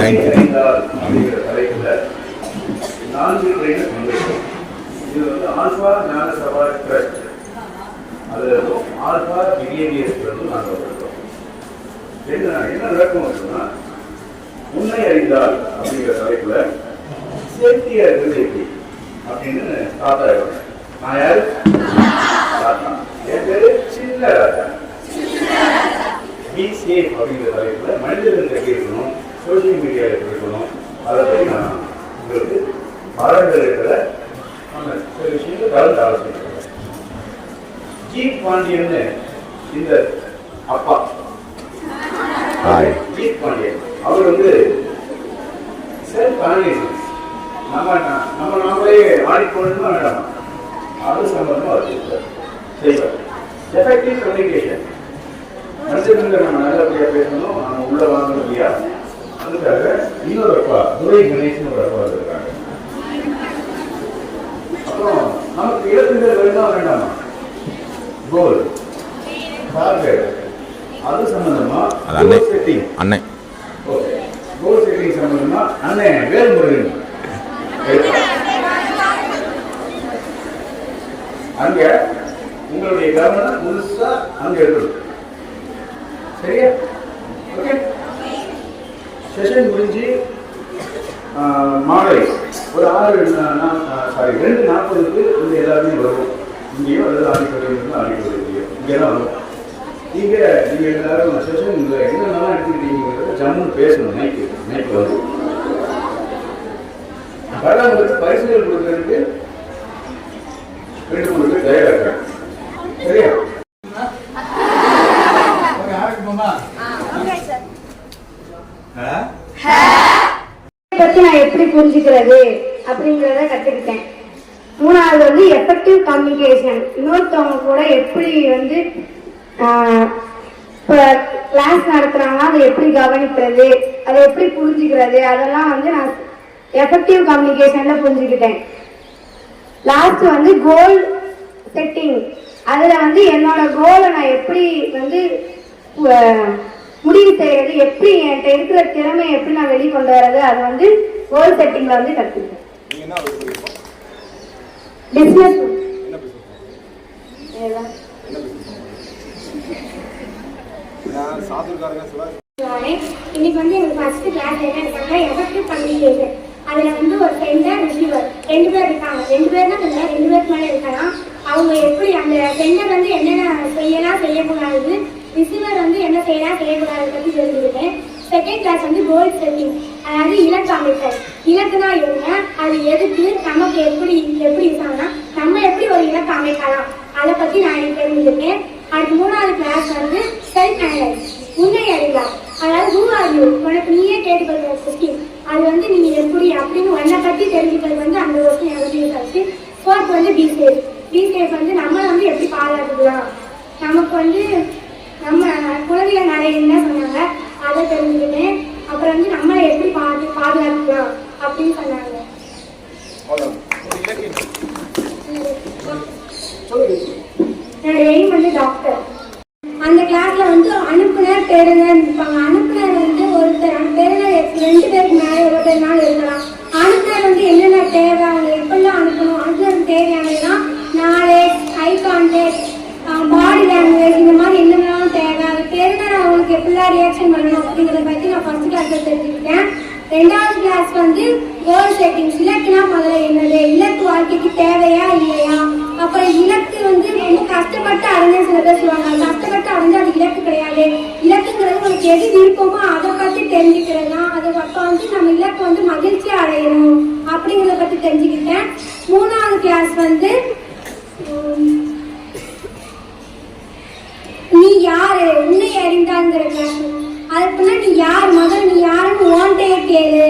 Thank அறிந்தால் அப்படிங்கிற தலைப்புல நான்கு ட்ரெயினர் பங்கேற்கும் இது வந்து ஆல்பா ஞான சபா ட்ரஸ்ட் அது ஆல்பா பிஹேவியர்ஸ் வந்து நாங்கள் வந்திருக்கோம் என்ன என்ன நடக்கும் அப்படின்னா உன்னை அறிந்தால் அப்படிங்கிற தலைப்புல சேஃப்டியா இருக்கிறது எப்படி அப்படின்னு தாத்தா இருக்காங்க நான் யாரு தாத்தா என் பேரு சின்ன ராஜா பி சேஃப் அப்படிங்கிற தலைப்புல மனிதர்கள் எப்படி இருக்கணும் சோசியல் மீடியா எப்படி இருக்கணும்? அதை பற்றி நான் உங்களுக்கு பாடங்கள் இருக்கிற சில விஷயங்கள் கலந்து ஆலோசனை ஜி பாண்டியன்னு இந்த அப்பா. ஜி பாண்டியன். அவர் வந்து செல்ஃப் கான்ஃபிடன்ஸ் நம்ம நம்ம நாமளே ஆடிக்கொள்ளணும் வேண்டாம்? அது சம்பந்தமாக அவர் செய்வார் எஃபெக்டிவ் கம்யூனிகேஷன் மனுஷங்களை நம்ம நல்லபடியாக பேசணும். நம்ம உள்ள வாங்கணும் இல்லையா? அதுக்காக இன்னொரு அப்பா துரை கணேசன் ஒரு அப்பா இருக்காங்க அப்புறம் நமக்கு இலக்குகள் வேண்டாம் வேண்டாமா? கோல் டார்கெட் அது சம்பந்தமா அன்னை. செட்டிங் ஓகே கோல் செட்டிங் சம்பந்தமா அண்ணன் வேல்முருகன். அங்க உங்களுடைய கவனம் முழுசா அங்க இருக்கணும். சரியா? ஓகே செஷன் முடிஞ்சு மாலை ஒரு ஆறு சாரி ரெண்டு நாற்பதுக்கு இங்க எல்லாருமே வருவோம். இங்கேயோ அல்லது ஆடிட்டோரியம் ஆடிட்டோரியம் இங்கே தான் வரும் நீங்க நீங்க எல்லாரும் செஷன் என்னென்னலாம் எடுத்துக்கிட்டீங்கிறத ஜம்முன்னு பேசணும் நைட்டு நைட்டு வந்து. வரவங்களுக்கு பரிசுகள் கொடுக்கறதுக்கு ரெண்டு மூணு பேர் தயாராக இருக்காங்க. சரியா பத்தி நான் இருக்கிறது அப்படிங்கிறத கற்றுக்கிட்டேன் மூணாவது வந்து எஃபெக்டிவ் கம்யூனிகேஷன் இன்னொருத்தவங்க கூட எப்படி வந்து ஆஹ், கிளாஸ் நடத்துறாங்கன்னா அதை எப்படி கவனிக்கிறது அதை எப்படி புரிஞ்சுக்கிறது அதெல்லாம் வந்து நான் எஃபெக்டிவ் கம்யூனிகேஷன்ல புரிஞ்சுக்கிட்டேன். லாஸ்ட் வந்து கோல் செட்டிங் அதில் வந்து என்னோட கோலை நான் எப்படி வந்து முடிவு செய்யறது எப்படி என்கிட்ட இருக்கிற திறமையை எப்படி நான் வெளிக்கொண்டு வர்றது அது வந்து கோல் செட்டிங்ல வந்து கத்துக்கிட்டேன். பிசினஸ் இன்னைக்கு வந்து எனக்கு ஃபர்ஸ்ட் கிளாஸ் என்ன இருக்காங்க எஃபெக்டிவ் கம்யூனிகேஷன் அதுல வந்து ஒரு சென்டர் ரிசீவர் ரெண்டு பேர் இருக்காங்க. ரெண்டு பேர் தான் இல்லை ரெண்டு பேருக்கு மேலே அவங்க எப்படி அந்த சென்டர் வந்து என்னென்ன செய்யலாம் செய்யக்கூடாது? ரிசீவர் வந்து என்ன செய்யலாம் செய்யக்கூடாது பத்தி தெரிஞ்சுக்கிட்டேன். செகண்ட் கிளாஸ் வந்து கோல் செட்டிங் அதாவது இலக்கு அமைத்தல். இலக்குனா என்ன? அது எதுக்கு? நமக்கு எப்படி எப்படி இருக்காங்கன்னா நம்ம எப்படி ஒரு இலக்கு அமைக்கலாம்? அதை பத்தி நான் தெரிஞ்சுருக்கேன் அது அடுத்து மூணாவது கிளாஸ் வந்து செல்ஃப் அனலைஸ் உண்மை அறியலாம் அதாவது ஹூ ஆர் யூ உனக்கு நீயே கேட்டுக்கொள்கிற கொஸ்டின் அது வந்து நீங்க எப்படி அப்படின்னு உன்னை பத்தி தெரிஞ்சுக்கிறது வந்து அந்த கொஸ்டின் எனக்கு யூஸ் ஆச்சு ஃபோர்த் வந்து பி சேஃப் பி சேஃப் வந்து நம்மளை வந்து எப்படி பாதுகாத்துக்கலாம் நமக்கு வந்து நம்ம குழந்தைகள் நிறைய என்ன சொன்னாங்க? அதை தெரிஞ்சுக்கிட்டேன் அப்புறம் வந்து நம்மளை எப்படி பாது பாதுகாத்துக்கலாம் அப்படின்னு சொன்னாங்க. என்னோட எய்ம் வந்து டாக்டர் அந்த கிளாஸ்ல வந்து அனுப்புனர் பெறுநர் இருப்பாங்க. அனுப்புனர் வந்து ஒருத்தர் பெறுநர் ரெண்டு பேருக்கு மேலே ஒரு பேர் நாள் இருக்கலாம் அனுப்புனர் வந்து என்னென்ன தேவை அவங்க எப்பெல்லாம் அனுப்பணும் அனுப்புனர் தேவையானதுலாம் knowledge eye contact body language இந்த மாதிரி என்னென்னலாம் தேவை அது பெறுநர் அவங்களுக்கு எப்படிலாம் ரியாக்ஷன் பண்ணணும் அப்படிங்கிறத பற்றி நான் தெரிஞ்சுக்கிட்டேன் ரெண்டாவது கிளாஸ் வந்து கோல் செட்டிங்ஸ் இலக்குனா முதல்ல என்னது? இலக்கு வாழ்க்கைக்கு தேவையா இல்லையா? அப்புறம் இலக்கு வந்து ரொம்ப கஷ்டப்பட்டு அடைஞ்ச சில பேர் சொல்லுவாங்க கஷ்டப்பட்டு அடைஞ்சு அது இலக்கு கிடையாது. இலக்குங்கிறது உங்களுக்கு எது விருப்பமோ அதை பத்தி தெரிஞ்சுக்கிறது? அது அப்போ வந்து நம்ம இலக்கு வந்து மகிழ்ச்சியா அடையணும். அப்படிங்கிறத பத்தி தெரிஞ்சுக்கிட்டேன். மூணாவது கிளாஸ் வந்து நீ யாரு? உன்னை அறிந்தாங்கிற கிளாஸ் அதுக்குள்ள நீ யார்? முதல்ல நீ யாருன்னு ஓன்ட்டே கேளு.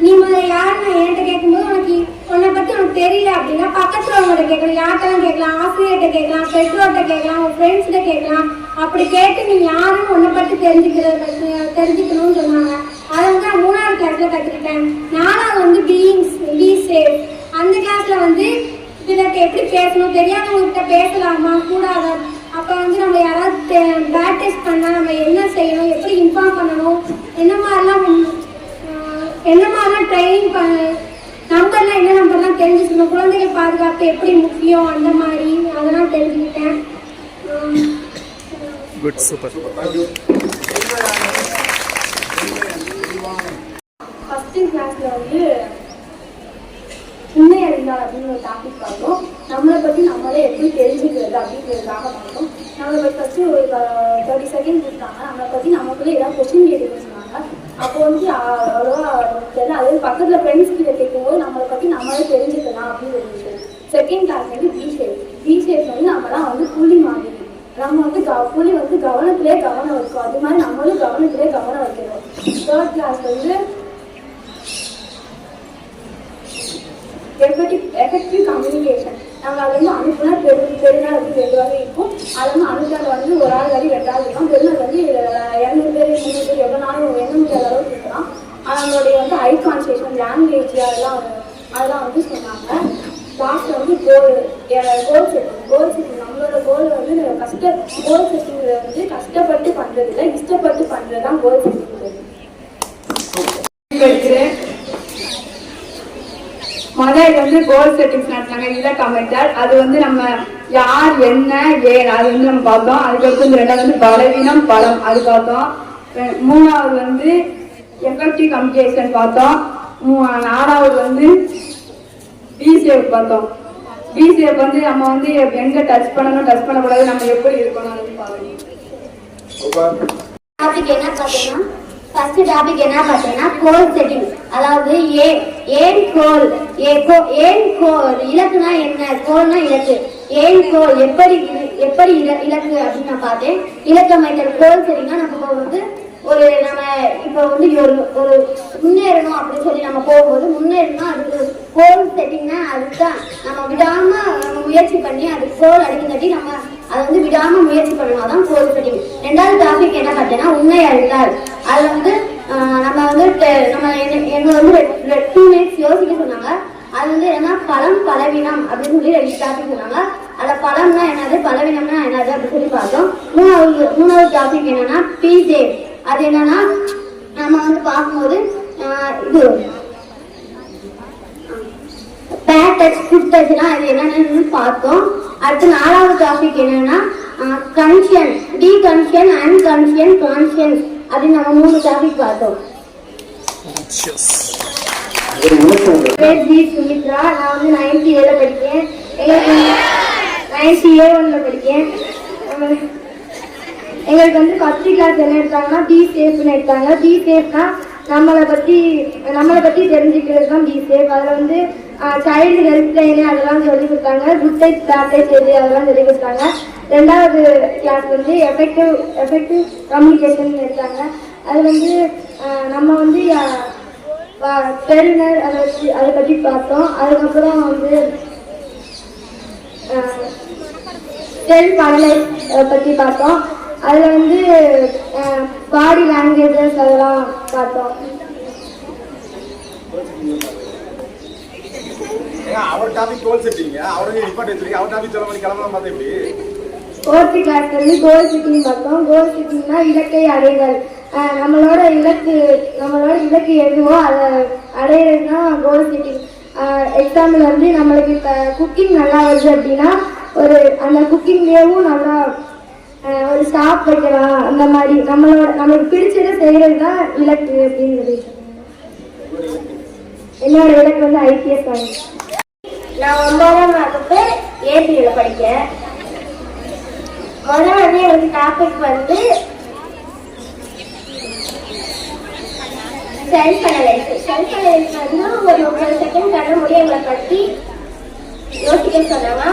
நீ முதல்ல யாருன்னு என்கிட்ட கேட்கும்போது உனக்கு உன்னை பத்தி உனக்கு தெரியல அப்படின்னா பக்கத்துல உங்கள்கிட்ட கேட்கலாம் யார்கிட்டலாம் கேட்கலாம்? ஆசிரியர்கிட்ட கேட்கலாம்? பெற்றோர்கிட்ட கேட்கலாம்? உன் ஃப்ரெண்ட்ஸ்கிட்ட கேட்கலாம்? அப்படி கேட்டு நீ யாருன்னு உன்னை பத்தி தெரிஞ்சுக்கிறது தெரிஞ்சுக்கணும்னு சொன்னாங்க. அதை வந்து நான் மூணாவது கிளாஸ்ல கத்துக்கிட்டேன். நாலாவது வந்து பீயிங்ஸ் பி சேஃப் அந்த கிளாஸ்ல வந்து இதற்கு எப்படி பேசணும்? தெரியாதவங்ககிட்ட பேசலாமா? கூடாதா? அப்போ வந்து நம்ம யாராவது பேட் டெஸ்ட் பண்ணால் நம்ம என்ன செய்யணும்? எப்படி இன்ஃபார்ம் பண்ணணும்? என்ன மாதிரிலாம் என்ன மாதிரிலாம் ட்ரைனிங் ப நம்பர்லாம் என்ன நம்பர்லாம் தெரிஞ்சுக்கணும் குழந்தைகள் பாதுகாப்பு எப்படி முக்கியம்? அந்த மாதிரி அதெல்லாம் தெரிஞ்சுக்கிட்டேன். குட் சூப்பர் ஃபஸ்ட்டு கிளாஸில் வந்து உண்மை அறிந்தால் அப்படின்னு ஒரு டாபிக் பார்த்தோம் நம்மளை பற்றி நம்மளே எப்படி தெரிஞ்சுக்கிறது அப்படிங்கிறதுக்காக பார்த்தோம் நம்மளுக்கு ஃபஸ்ட்டு ஒரு தேர்ட்டி செகண்ட் கொடுத்தாங்க நம்மளை பற்றி நமக்குள்ளே ஏதாவது கொஸ்டின் கேட்டுக்க சொன்னாங்க. அப்போ வந்து அவ்வளோவா தெரியல. அதே பக்கத்தில் ஃப்ரெண்ட்ஸ் கிட்ட கேட்கும்போது நம்மளை பற்றி நம்மளே தெரிஞ்சுக்கலாம் அப்படின்னு ஒரு விஷயம். செகண்ட் கிளாஸ் வந்து பி ஷேப் பி ஷேப் வந்து நம்மலாம் வந்து புள்ளி மாதிரி. நம்ம வந்து க புள்ளி வந்து கவனத்திலே கவனம் வைக்கும். அது மாதிரி நம்மளும் கவனத்திலே கவனம் வைக்கணும். தேர்ட் கிளாஸ் வந்து எஃபெக்டிவ் எஃபெக்டிவ் கம்யூனிகேஷன் நாங்கள் அது வந்து அனுப்புனர் பெரு பெருநாள் வந்து ரெண்டு வகை இருக்கும் அது வந்து அனுப்புனர் வந்து ஒரு ஆள் வரை ரெண்டாவது இருக்கும் பெருநாள் வந்து இரநூறு பேர் முந்நூறு பேர் எவ்வளோ நாளும் எண்ண முடியாத அளவுக்கு இருக்கலாம். நம்மளுடைய வந்து ஐ கான்சேஷன் லாங்குவேஜ் அதெல்லாம் அதெல்லாம் வந்து சொன்னாங்க. லாஸ்ட்டில் வந்து கோல் கோல் செட்டிங் கோல் செட்டிங் நம்மளோட கோல் வந்து கஷ்ட கோல் செட்டிங் வந்து கஷ்டப்பட்டு பண்ணுறது இல்லை இஷ்டப்பட்டு பண்ணுறது தான் கோல் செட்டிங் படிக்கிறேன் முதல் வந்து கோல் செட்டிங்ஸ் நடத்தினாங்க இலக்கு அமைத்தார் அது வந்து நம்ம யார் என்ன ஏன்? அது வந்து நம்ம பார்த்தோம் அதுக்கடுத்து வந்து ரெண்டாவது வந்து பலவீனம் பலம். அது பார்த்தோம் மூணாவது வந்து எஃபெக்டிவ் கம்யூனிகேஷன் பார்த்தோம். மூ- நாலாவது வந்து பிசிஎஃப் பார்த்தோம். பிசிஎஃப் வந்து நம்ம வந்து எங்க டச் பண்ணணும் டச் பண்ணக்கூடாது நம்ம எப்படி இருக்கணும் அப்படின்னு பார்க்கணும் டாபிக் என்ன பார்த்தீங்கன்னா ஃபர்ஸ்ட் டாபிக் என்ன பார்த்தீங்கன்னா கோல் செட்டிங் அதாவது ஏ ஏன் கோல் ஏ கோ ஏன் கோல் இலக்குனா என்ன? கோல்னா இலக்கு. ஏன் கோல் எப்படி எப்படி இல- இலக்கு அப்படின்னு நான் பார்த்தேன். இலக்கமைத்தல் கோல் செட்டிங்னா நம்ம வந்து ஒரு நம்ம இப்போ வந்து ஒரு ஒரு முன்னேறணும் அப்படின்னு சொல்லி நம்ம போகும்போது முன்னேறணும் அதுக்கு கோல் செட்டிங்னா அதுதான். நம்ம விடாம நம்ம முயற்சி பண்ணி அதுக்கு கோல் அடிக்கங்காட்டி நம்ம அதை வந்து விடாம முயற்சி பண்ணணும். தான் கோல் செட்டிங் ரெண்டாவது டாபிக் என்ன பார்த்தீங்கன்னா உண்மை அறிந்தால் அதில் வந்து நம்ம வந்து நம்ம என்ன- எங்களை வந்து டூ மினிட்ஸ் யோசிக்க சொன்னாங்க. அது வந்து என்ன பழம் பலவீனம் அப்படின்னு சொல்லி ரெண்டு டாபிக் சொன்னாங்க. அதில் பழம்னா என்னது? பலவீனம்னா என்னது? அப்படின்னு சொல்லி பார்த்தோம். மூணாவது மூணாவது டாபிக் என்னன்னா பிஜே அது என்னன்னா நம்ம வந்து பார்க்கும்போது இது பேட்டர்ஸ் டச் டச்னா அது என்னென்னு பார்த்தோம். அடுத்து நாலாவது டாபிக் என்னன்னா கன்ஷியன் டி கன்ஷியன் அண்ட் கன்ஷியன் கான்ஷியன்ஸ் அப்படின்னு நம்ம மூணு டாபிக் பார்த்தோம். பேர் ஜி சுமித்ரா. நான் வந்து நைன்டி ஏல படிக்கேன் நைன்டி ஏ ஒன்ல படிக்கேன் எங்களுக்கு வந்து ஃபர்ஸ்ட் கிளாஸ் என்ன எடுத்தாங்கன்னா பி சேஃப்னு எடுத்தாங்க. பி சேஃப்னா நம்மளை பற்றி நம்மளை பற்றி தெரிஞ்சுக்கிறது தான் பி சேஃப் அதில் வந்து சைல்டு ஹெல்ப் லைனு அதெல்லாம் சொல்லி கொடுத்தாங்க குட் டைப் பேட் டைப் எது அதெல்லாம் சொல்லி கொடுத்தாங்க ரெண்டாவது கிளாஸ் வந்து எஃபெக்டிவ் எஃபெக்டிவ் கம்யூனிகேஷன் எடுத்தாங்க. அது வந்து நம்ம வந்து அஹ், அதை வச்சு அதை பற்றி பார்த்தோம். அதுக்கப்புறம் வந்து செல்ஃப் அனலைஸ் பற்றி பார்த்தோம். அதில் வந்து பாடி லாங்குவேஜஸ் அதெல்லாம் பார்த்தோம். அவர் டாபிக் கோல் செட்டிங்க அவருக்கு இம்பார்ட் வச்சிருக்கீங்க அவர் டாபிக் சொல்ல மாதிரி கிளம்பலாம் பார்த்தா எப்படி? ஃபோர்த்து கிளாஸ் கோல் சிட்டிங் பார்த்தோம். கோல் சிட்டிங்னா இலக்கை அடைதல். நம்மளோட இலக்கு நம்மளோட இலக்கு எதுவோ அதை அடையிறது தான் கோல் செட்டிங் எக்ஸாம்பிள் வந்து நம்மளுக்கு இப்போ குக்கிங் நல்லா வருது அப்படின்னா ஒரு அந்த குக்கிங்லேயும் நல்லா ஒரு ஸ்டாப் வைக்கலாம். அந்த மாதிரி நம்மளோட நம்மளுக்கு பிடிச்சதை செய்கிறது தான் இலக்கு அப்படிங்கிறது. என்னோட இலக்கு வந்து ஐபிஎஸ் ஆகும் நான் ஒன்பதாம் வகுப்பு ஏபியில் படிக்கிறேன் முதல்ல வந்து எனக்கு டாபிக் வந்து செல்ஃப் அனலைஸ் செல்ஃப் அனலைஸ் வந்து ஒரு முப்பது செகண்ட் கண்ண முடியும் எங்களை பற்றி யோசிக்க சொன்னாங்க.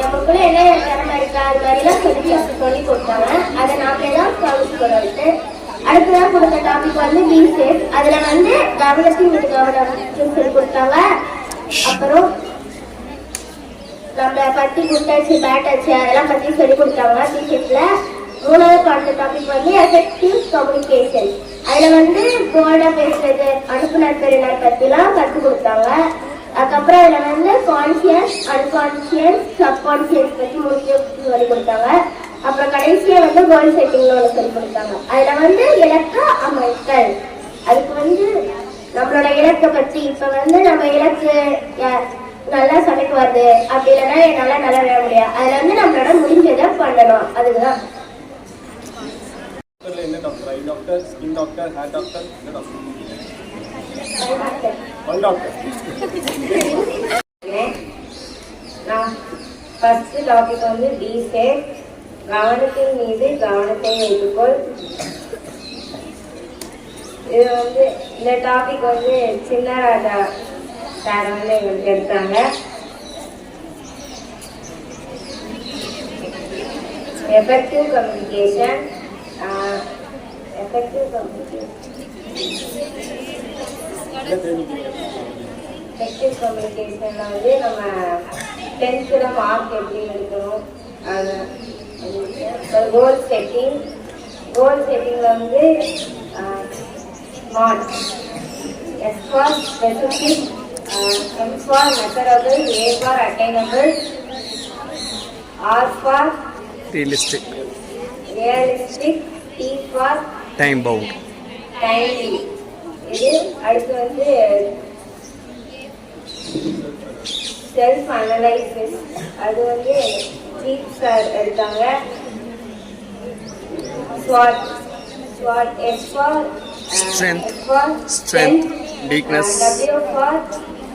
நமக்குள்ள என்ன திறமை இருக்கா? அது மாதிரிலாம் சொல்லி சொல்லி கொடுத்தாங்க. அதை நாமளே தான் சால்வ் பண்ணிட்டு அடுத்ததான் கொடுத்த டாபிக் வந்து பி சேஃப் அதில் வந்து கவனத்தையும் மீது கவனம் சொல்லி கொடுத்தாங்க. அப்புறம் நம்ம பத்தி குட்டாச்சு பேட்டாச்சு அதெல்லாம் பத்தி சொல்லி கொடுத்தாங்க டீச்சர்ஸ்ல மூணாவது பாடத்த டாபிக் வந்து எஃபெக்டிவ் கம்யூனிகேஷன் அதுல வந்து போர்டா பேசுறது அனுப்புனர் பெறுநர் பற்றிலாம் கற்றுக் கொடுத்தாங்க. அதுக்கப்புறம் அதுல வந்து கான்சியஸ் அன்கான்சியஸ் சப்கான்சியஸ் பத்தி முடிச்சு சொல்லி கொடுத்தாங்க. அப்புறம் கடைசியா வந்து கோல் செட்டிங்ல ஒன்று சொல்லி கொடுத்தாங்க. அதுல வந்து இலக்க அமைத்தல். அதுக்கு வந்து நம்மளோட இலக்கை பத்தி இப்ப வந்து நம்ம இலக்கு நல்லா சமைக்க வருது. அப்படி இல்லைன்னா என்னால நல்லா விளையாட முடியாது. அதுல வந்து நம்மளோட முடிஞ்சதை பண்ணணும். அதுதான். என்ன doctor eye doctor skin doctor hair doctor என்ன டாக்டர் பல் டாக்டர் நான் ஃபர்ஸ்ட் டாபிக் வந்து சேஃப் கவனத்தின் மீது கவனத்தை வைத்துக்கொள் இது வந்து இந்த டாபிக் வந்து சின்ன ராஜா சார் வந்து எங்களுக்கு எடுத்தாங்க effective communication effective communication effective கம்யூனிகேஷனில் வந்து நம்ம டென்த்தில் மார்க் எப்படி எடுக்கணும்? அது கோல் செட்டிங் கோல் செட்டிங்கில் வந்து SMART S for specific M for measurable A for attainable R for realistic. Realistic T for time bound. Timely இது அடுத்து வந்து செல்ஃப் அனலைசிஸ் அது வந்து ஜீப் சார் எடுத்தாங்க ஸ்வாட் ஸ்வாட் S for Strength. Strength. Weakness. W for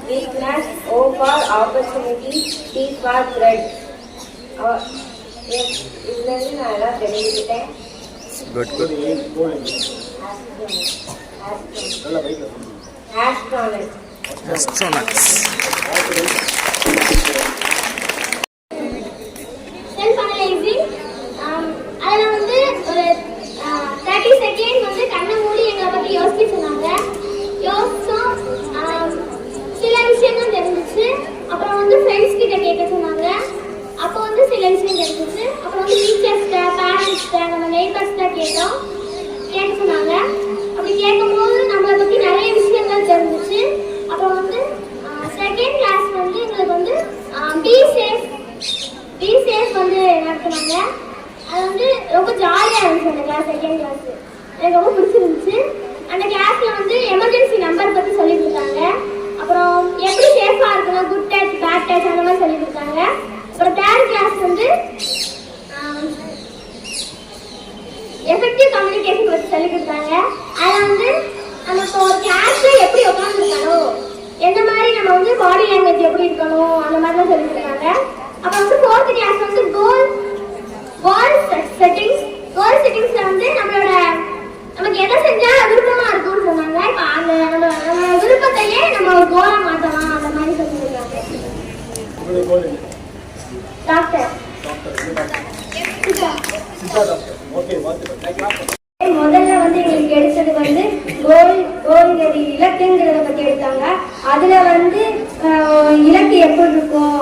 weakness O for opportunity D for thread இதுலேருந்து நான் எல்லாம் தெரிஞ்சுக்கிட்டேன் good good. ஏன் கோல் நல்லா வைக்கல ஆஸ்ட்ரானட் astronauts செல்ஃப் அனலைசிங் அதில் வந்து ஒரு தேர்ட்டி செகண்ட் வந்து கண்ணை மூடி எங்களை பற்றி யோசிக்க சொன்னாங்க யோசிச்சோம் ஆம், சில விஷயங்கள் தெரிஞ்சிச்சு அப்புறம் வந்து ஃப்ரெண்ட்ஸ் கிட்ட கேட்க சொன்னாங்க அப்போ வந்து சில விஷயம் தெரிஞ்சிச்சு அப்புறம் வந்து டீச்சர்ஸ்கிட்ட பேரண்ட்ஸ்கிட்ட நம்ம நெய்பர்ஸ்கிட்ட கேட்டோம் கேட்க சொன்னாங்க அப்படி கேட்கும்போது நம்மளை பற்றி நிறைய விஷயங்கள் தெரிஞ்சிச்சு அப்புறம் வந்து செகண்ட் கிளாஸ் வந்து எங்களுக்கு வந்து பி சேஃப் பி சேஃப் வந்து நடத்துனாங்க அது வந்து ரொம்ப ஜாலியாக இருந்துச்சு அந்த கிளாஸ் செகண்ட் கிளாஸ் எனக்கு ரொம்ப பிடிச்சிருந்துச்சு அந்த கிளாஸில் வந்து எமர்ஜென்சி நம்பர் பற்றி சொல்லி கொடுத்தாங்க அப்புறம் எப்படி சேஃபாக இருக்கணும் குட் டச் பேட் டச் அந்த மாதிரி சொல்லி கொடுத்தாங்க அப்புறம் தேர்ட் கிளாஸ் வந்து எஃபெக்டிவ் கம்யூனிகேஷன் பற்றி சொல்லி கொடுத்தாங்க அதில் வந்து நம்ம இப்போ ஒரு கிளாஸில் எப்படி உட்காந்துருக்கணும் எந்த மாதிரி நம்ம வந்து பாடி லாங்குவேஜ் எப்படி இருக்கணும் அந்த மாதிரிலாம் சொல்லி கொடுத்தாங்க அப்புறம் வந்து ஃபோர்த் கிளாஸ் வந்து கோல் கோல் செட்டிங்ஸ் கோல் செட்டிங்ஸ்ல வந்து நம்மளோட நமக்கு எதை செஞ்சா விருப்பமா இருக்கும்னு சொன்னாங்க இப்போ அந்த நம்ம நம்ம விருப்பத்தையே நம்ம ஒரு கோலா மாத்தலாம் அந்த மாதிரி சொல்லி கொடுத்தாங்க உங்களுடைய கோல் என்ன டாக்டர் டாக்டர் என்ன டாக்டர் சித்தா டாக்டர் ஓகே வாழ்த்துக்கள் தேங்க்யூ முதல்ல வந்து எங்களுக்கு எடுத்தது வந்து கோல் கோல்ங்கிறது இலக்குங்கிறத பத்தி எடுத்தாங்க அதுல வந்து ஆஹ், இலக்கு எப்படி இருக்கும்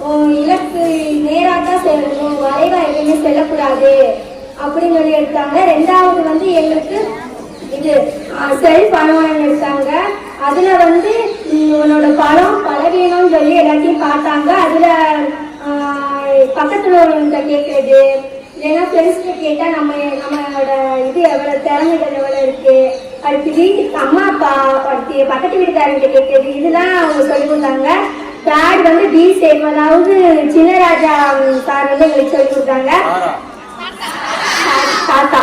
ஓ, இலக்கு நேரா தான் செல்லணும் வளைவா எதுவுமே செல்லக்கூடாது அப்படிங்கிறது எடுத்தாங்க ரெண்டாவது வந்து எங்களுக்கு இது செல்ஃப் அனுமானம் எடுத்தாங்க அதுல வந்து உம், உன்னோட பலம் பலவீனம்னு சொல்லி எல்லாத்தையும் பார்த்தாங்க அதுல ஆஹ், பக்கத்துல உள்ளவங்க கேட்கறது இல்லைன்னா ஃப்ரெண்ட்ஸ்கிட்ட கேட்டா நம்ம நம்மளோட இது எவ்வளவு திறமைகள் எவ்வளவு இருக்கு? அடுத்து வீட்டுக்கு அம்மா அப்பா அடுத்து பக்கத்து வீட்டுக்காரங்கிட்ட கேட்கறது இதெல்லாம் அவங்க சொல்லி கொடுத்தாங்க தேர்ட் வந்து பி சேஃப் அதாவது சின்னராஜா சார் வந்து எங்களுக்கு சொல்லி கொடுத்தாங்க தாத்தா.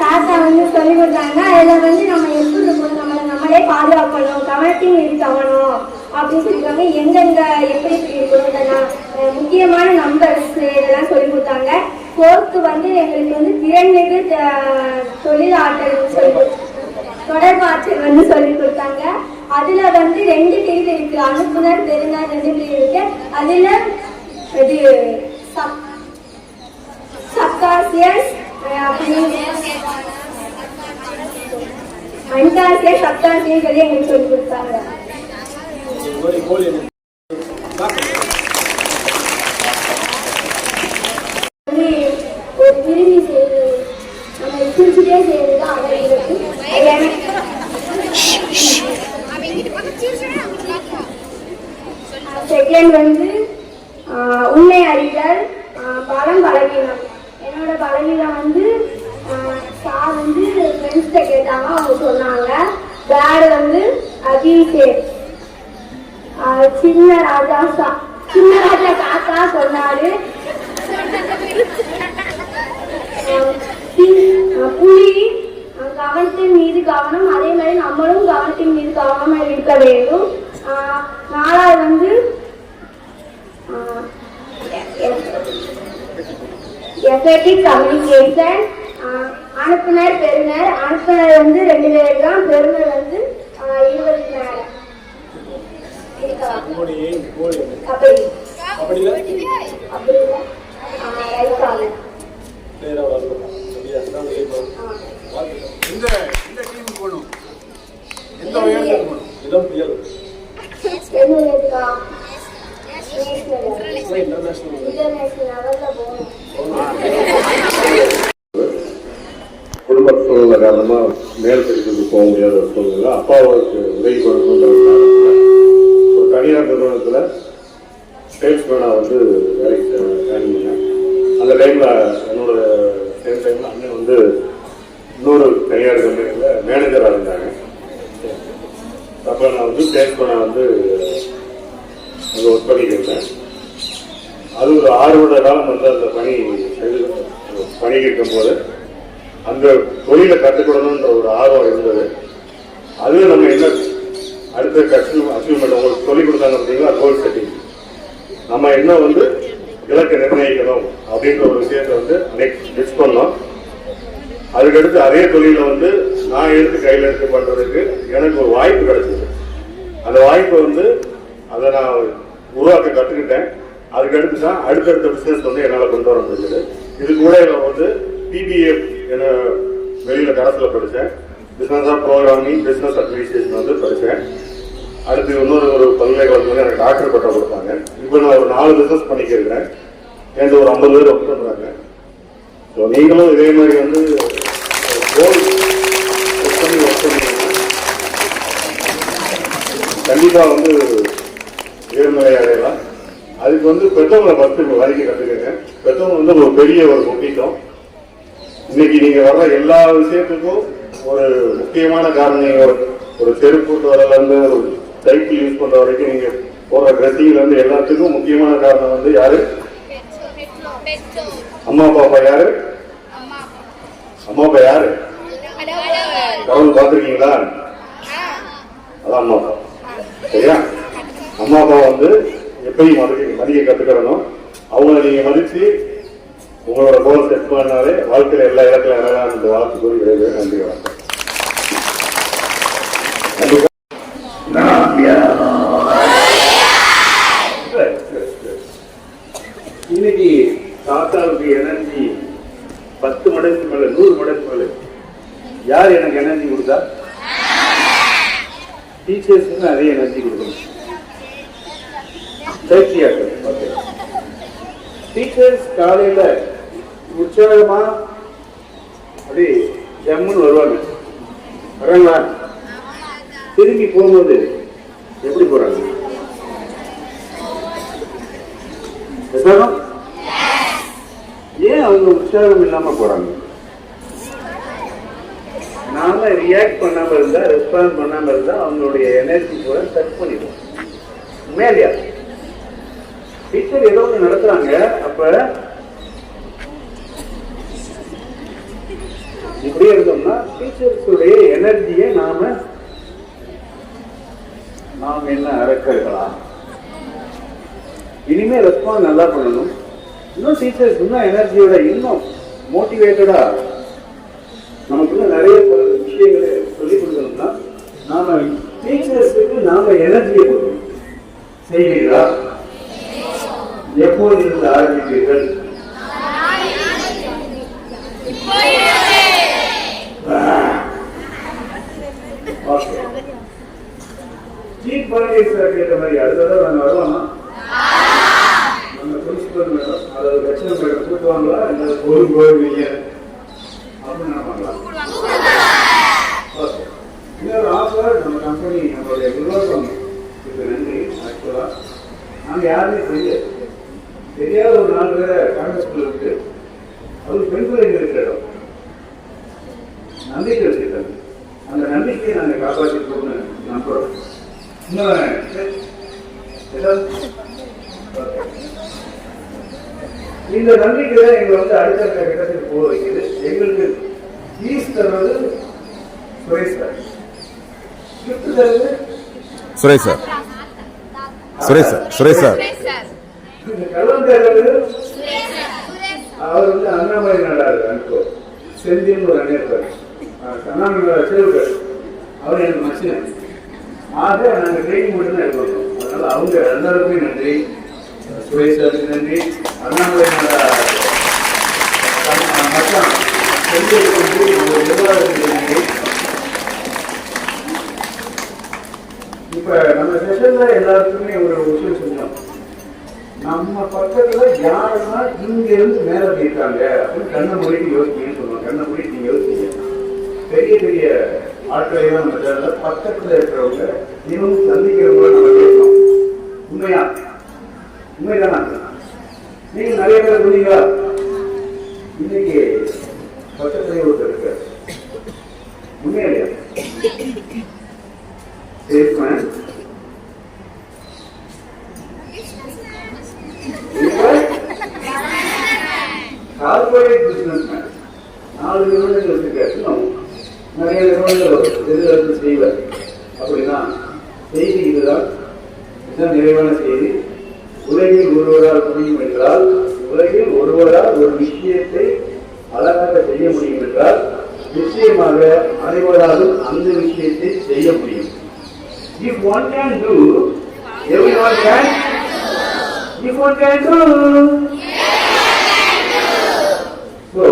தாத்தா வந்து சொல்லி கொடுத்தாங்க அதுல வந்து நம்ம எப்படி இருக்கணும்? நம்மளை நம்மளே பாதுகாக்கணும். கவனத்தையும் கவனம் அப்படின்னு சொல்லியிருக்காங்க. எங்கெங்க எப்படி எப்படி இருக்கணும் முக்கியமான நம்பர்ஸ் இதெல்லாம் சொல்லி கொடுத்தாங்க. ஃபோர்த்து வந்து எங்களுக்கு வந்து திறன்மிகு தொழில் ஆற்றல் சொல்லி தொடர்பாற்றல் வந்து சொல்லி கொடுத்தாங்க. அதுல வந்து ரெண்டு பிரிவு இருக்கு. அனுப்புனர் பெறுநர் ரெண்டு பிரிவு இருக்கு. அதுல இது சப் சப்காசியஸ் அன்காசியஸ் சப்காசியஸ் சொல்லி எங்களுக்கு சொல்லி கொடுத்தாங்க. உங்களுடைய கோல் என்ன நம்ம தான் செகண்ட் வந்து உண்மை அறிதல் பலம் பலவீனம். என்னோட பலவீனம் வந்து சார் வந்து ஃப்ரெண்ட்ஸ்கிட்ட கேட்டாங்க அவங்க சொன்னாங்க. பேடு வந்து அபிஷேக். சின்ன ராஜா சா- சின்ன ராஜா காக்கா சொன்னாரு. புலி கவனத்தின் மீது கவனம் அதே மாதிரி நம்மளும் கவனத்தின் மீது கவனமாக இருக்க வேண்டும். நாலாவது வந்து எஃபெக்டிவ் கம்யூனிகேஷன் அனுப்புனர் பெறுநர் அனுப்புனர் வந்து ரெண்டு பேர் தான். பெறுநர் வந்து ஆஹ் இருபது ரைட். சரியா? அதான் aim. வாழ்த்துக்கள். இந்த இந்த டீம் போகணும். எந்த உயரத்துக்கு போகணும்? இதான் புயல் குடும்ப சூழ்நிலை காரணமாக மேல் படிப்புக்கு போக முடியாத சூழ்நிலை. அப்பாவுக்கு உதவி பண்ணணுன்ற ஒரு காரணத்துல ஒரு தனியார் நிறுவனத்தில் சேல்ஸ்மேனாக வந்து வேலைக்கு ஜாயின் பண்ணேன் அந்த டைமில் என்னோட சேம் டைமில் அண்ணன் வந்து இன்னொரு தனியார் கம்பெனியில் மேனேஜராக இருந்தாங்க அப்போ நான் வந்து சேல்ஸ்மேனாக வந்து அங்கே ஒர்க் பண்ணிக்கிட்டேன் அது ஒரு ஆறு வருட காலம் வந்து அந்த பணி செய்து போது அந்த தொழிலை கற்றுக்கொள்ளணுன்ற ஒரு ஆர்வம் இருந்தது. அதுவும் நம்ம என்ன அடுத்த கஷ்டம் அச்சீவ்மெண்ட் உங்களுக்கு சொல்லிக் கொடுத்தாங்க பார்த்தீங்களா கோல் செட்டிங் நம்ம என்ன வந்து இலக்கை நிர்ணயிக்கணும் அப்படின்ற ஒரு விஷயத்தை வந்து நெக்ஸ்ட் மிஸ் பண்ணோம். அதுக்கடுத்து அதே தொழில வந்து நான் எடுத்து கையில் எடுத்து பண்றதுக்கு எனக்கு ஒரு வாய்ப்பு கிடைச்சது. அந்த வாய்ப்பை வந்து அதை நான் உருவாக்க கற்றுக்கிட்டேன் அதுக்கடுத்து தான் அடுத்தடுத்த பிசினஸ் வந்து என்னால் கொண்டு வர முடிஞ்சது. இது கூட நான் வந்து பிபிஎஃப் என வெளியில கரத்தில் படித்தேன் business of programming business administration வந்து படித்தேன் அடுத்து இன்னொரு ஒரு பல்கலைக்கழகத்தில் வந்து எனக்கு டாக்டர் பட்டம் கொடுத்தாங்க. இப்போ நான் ஒரு நாலு பிசினஸ் பண்ணிக்கிறேன். எந்த ஒரு ஐம்பது பேர் ஒர்க் பண்ணுறாங்க ஸோ நீங்களும் இதே மாதிரி வந்து கோல் பண்ணி ஒர்க் வந்து உயர்நிலை அடையலாம் அதுக்கு வந்து பெற்றவங்களை ஃபர்ஸ்ட் வரைக்கும் கற்றுக்கங்க பெற்றவங்க வந்து ஒரு பெரிய ஒரு முக்கியத்துவம். இன்னைக்கு நீங்கள் வர்ற எல்லா விஷயத்துக்கும் ஒரு முக்கியமான காரணம் ஒரு ஒரு செருப்பு ஒரு சைக்கிள் யூஸ் பண்ற வரைக்கும் நீங்க போடுற ட்ரெஸ்ஸிங்ல இருந்து எல்லாத்துக்கும் முக்கியமான காரணம் வந்து யாரு? அம்மா அப்பா அப்பா யாரு? அம்மா. அப்பா யாரு? கடவுள். பார்த்துருக்கீங்களா? அதான் அம்மா அப்பா. சரியா? அம்மா அப்பா வந்து எப்பயும் மதிக்க மதிக்க கத்துக்கிறணும். அவங்கள நீங்க மதிச்சு உங்களோட கோல் செட் பண்ணாலே வாழ்க்கையில எல்லா இடத்துல இறங்கலாம் இந்த வாழ்த்து கூறி விரைவில் நன்றி வணக்கம் இன்னைக்கு தாத்தாவுக்கு எனர்ஜி பத்து மடங்கு மேல நூறு மடங்கு மேல யார் எனக்கு எனர்ஜி கொடுத்தா? டீச்சர்ஸுக்கு நிறைய எனர்ஜி கொடுக்கணும். சேஃப்டியாக ஓகே டீச்சர்ஸ் காலையில் உற்சாகமா அப்படி ஜம்முன்னு வருவாங்க. வராங்களா? திரும்பி போகும்போது எப்படி போறாங்க? ஏன் அவங்க உற்சாகம் இல்லாம போறாங்க? நாம ரியாக்ட் பண்ணாம இருந்தால் ரெஸ்பாண்ட் பண்ணாமல் இருந்தால் அவங்களுடைய எனர்ஜி கூட கட் பண்ணிடுவோம் உண்மையா டீச்சர் ஏதோ ஒன்று நடத்துறாங்க அப்போ இப்படியே இருந்தோம்னா டீச்சர்ஸுடைய எனர்ஜியை நாம நாம் என்ன அறக்கர்களா இனிமே ரெஸ்பாண்ட் நல்லா பண்ணணும். இன்னும் டீச்சர்ஸ் இன்னும் எனர்ஜியோட இன்னும் மோட்டிவேட்டடா இன்னும் நிறைய விஷயங்களை சொல்லிக் கொடுக்கணும்னா நாம டீச்சர்ஸுக்கு நாம எனர்ஜியை கொடுக்கணும். செய்வீர்களா எப்போது இருந்து ஆரம்பிப்பீர்கள் சீப் பர்கேஸ் கேட்ட மாதிரி அடுத்த தடவை நாங்கள் வருவோமா? நம்ம பிரின்சிபல் மேடம் அதாவது லட்சணம் மேடம் கூட்டுவாங்களா இல்லை ஒரு கோவில் அப்படின்னு நான் பண்ணலாம் ஓகே இன்னொரு நம்ம கம்பெனி நம்மளுடைய நிர்வாகம். இதுக்கு நன்றி ஆக்சுவலா நாங்கள் யாருமே தெரியாது தெரியாத ஒரு நாலு பேரை காங்கிரஸ் இருக்கு. அது பெண் பிள்ளைங்க இருக்கிற இடம். நம்பிக்கை வச்சுருக்காங்க அந்த நம்பிக்கையை நாங்கள் காப்பாற்றிருக்கோம்னு நம்புறோம் இன்னும் இந்த நம்பிக்கை தான் எங்களை வந்து அடுத்த கட்டத்துக்கு போக வைக்குது. எங்களுக்கு ஃபீஸ் தர்றது சுரேஷ் சார் gift தர்றது Suresh sir. Suresh sir Suresh sir. அவர் வந்து அண்ணாமலை நடாரு அனுப்போ செந்தின்னு ஒரு அண்ணன் இருப்பார் அண்ணாமலை செல்வர் அவர் எனக்கு மச்சினன் ஆக நாங்கள் ட்ரைனிங் மட்டும் தான் எடுக்கணும் அதனால அவங்க எல்லாருக்குமே நன்றி சுரேஷ் சாருக்கு நன்றி அண்ணாமலை நடா மச்சான் செந்தில் நன்றி நன்றி இப்ப செஷன்ல எல்லாருக்குமே ஒரு விஷயம் சொன்னோம் நம்ம பக்கத்துல யாருன்னா இங்க இருந்து மேல போயிருக்காங்க அப்படின்னு கண்ணை மூடிட்டு யோசிக்கணும்னு சொல்லுவோம் கண்ணை மூடிட்டு நீங்க யோசிச்சீங்க பெரிய பெரிய ஆட்களை எல்லாம் நம்ம பக்கத்துல இருக்கிறவங்க இன்னும் சந்திக்கிறவங்க நம்ம பேசணும். உண்மையா? உண்மைதானா? நீங்க நிறைய பேர் சொன்னீங்களா இன்னைக்கு பக்கத்துல ஒருத்தர் இருக்காரு. உண்மையா இல்லையா? நாலு நிறுவனங்கள் வச்சிருக்காரு இன்னும் நிறைய நிறுவனங்கள் எதிர்த்து செய்வார் அப்படின்னா செய்தி இதுதான். இதுதான் நிறைவான செய்தி. உலகில் ஒருவரால் முடியும் என்றால் உலகில் ஒருவரால் ஒரு விஷயத்தை அழகாக செய்ய முடியும் என்றால் நிச்சயமாக அனைவராலும் அந்த விஷயத்தை செய்ய முடியும். If one can do every one can if one can do so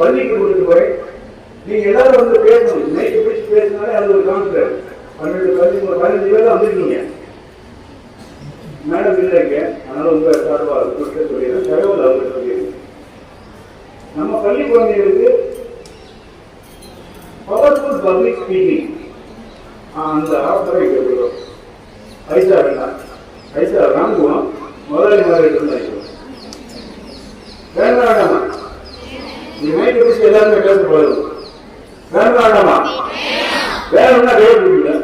பள்ளிக்கு கொடுத்து போய் நீங்க எல்லாரும் வந்து பேசணும். நைட்டு பேசி பேசினாலே அது ஒரு கான்செப்ட் பன்னெண்டு பதினஞ்சு பதினஞ்சு பேர் வந்துருக்கீங்க. மேடம் இல்லைங்க. அதனால உங்க சார்பாக கொடுக்க சொல்லிடுறேன் தகவல் அவங்க சொல்லிடுறேன். நம்ம பள்ளி குழந்தைகளுக்கு பவர்ஃபுல் பப்ளிக் ஸ்பீக்கிங் அந்த ஆஃபரை கேட்கிறோம் ஐசா வேண்டாம் ஐசா வாங்குவோம். முதலாளி மாதிரி இருந்தாங்க வேண்டாம் வேண்டாமா. நீ மைக்கை பிடிச்சி எல்லாருமே பேச போதும் வேண்டாம் வேண்டாமா வேணும்னா கையை பிடிக்கல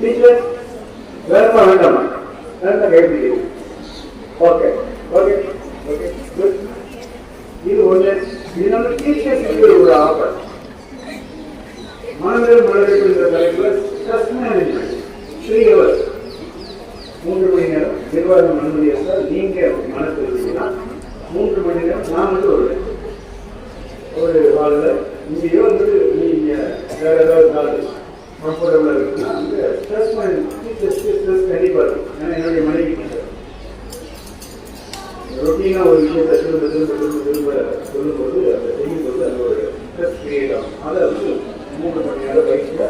டீச்சர் வேணுமா வேண்டாமா வேண்டாம் கை பிடிக்கல ஓகே ஓகே ஓகே குட் இது ஒண்ணு இது நம்ம டீச்சர்ஸ் ஒரு ஆஃபர் மனதில் மனதில் என்ற தலைப்பில் ஸ்ட்ரெஸ் மேனேஜ்மெண்ட் த்ரீ ஹவர்ஸ் மூன்று மணி நேரம் நிர்வாகம் அனுமதி இருந்தால் நீங்க மனசு இருந்தீங்கன்னா மூன்று மணி நேரம் நான் வந்து ஒரு ஒரு ஹாலில் இங்கேயோ வந்து நீங்க வேற ஏதாவது நாள் கம்ஃபர்டபுளாக இருக்குன்னா அந்த ஸ்ட்ரெஸ் டீச்சர்ஸ் ஸ்ட்ரெஸ் கண்டிப்பாக இருக்கும் ஏன்னா என்னுடைய மனைவி ரொட்டீனாக ஒரு விஷயத்தை திரும்ப திரும்ப திரும்ப திரும்ப சொல்லும்போது அதை செய்யும்போது அது ஒரு ஸ்ட்ரெஸ் கிரியேட் ஆகும் அதை வந்து மூன்று மணி நேரம் பயிற்சியில்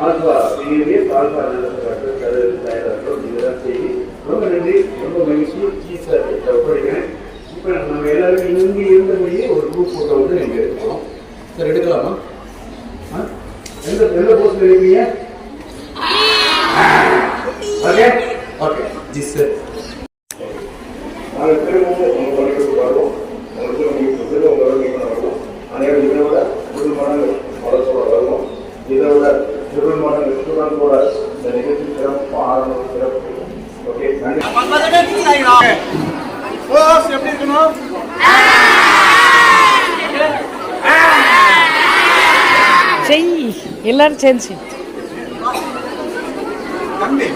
ஆல்பா பிஹேவியர் ஆல்பா நடத்துகிறார்கள் கதை தயாராகிறோம் இதுதான் செய்தி ரொம்ப நன்றி ரொம்ப மகிழ்ச்சி சீசர் ஒப்படைக்கிறேன் இப்போ நம்ம எல்லாருமே இங்கே இருந்தபடியே ஒரு குரூப் ஃபோட்டோ வந்து நீங்கள் எடுக்கணும் சார் எடுக்கலாமா ஆ? எந்த எந்த போஸ்ட்ல இருக்கீங்க ஓகே ஓகே ஜி சார் நாங்கள் திரும்பவும் உங்கள் பள்ளிகளுக்கு வருவோம் உங்களுக்கு உங்களுக்கு திரும்ப உங்கள் வருகை வருவோம் அனைவரும் இதை விட முழுமையான வளர்ச்சியோட வருவோம் இதை விட திருமணமான விஷ்ணுவனோட இந்த நிகழ்ச்சி சிறப்பு ஆரம்பம் சிறப்பு ஓகே நன்றி எப்படி இருக்கணும் செய் எல்லாரும் சேர்ந்து தம்பி.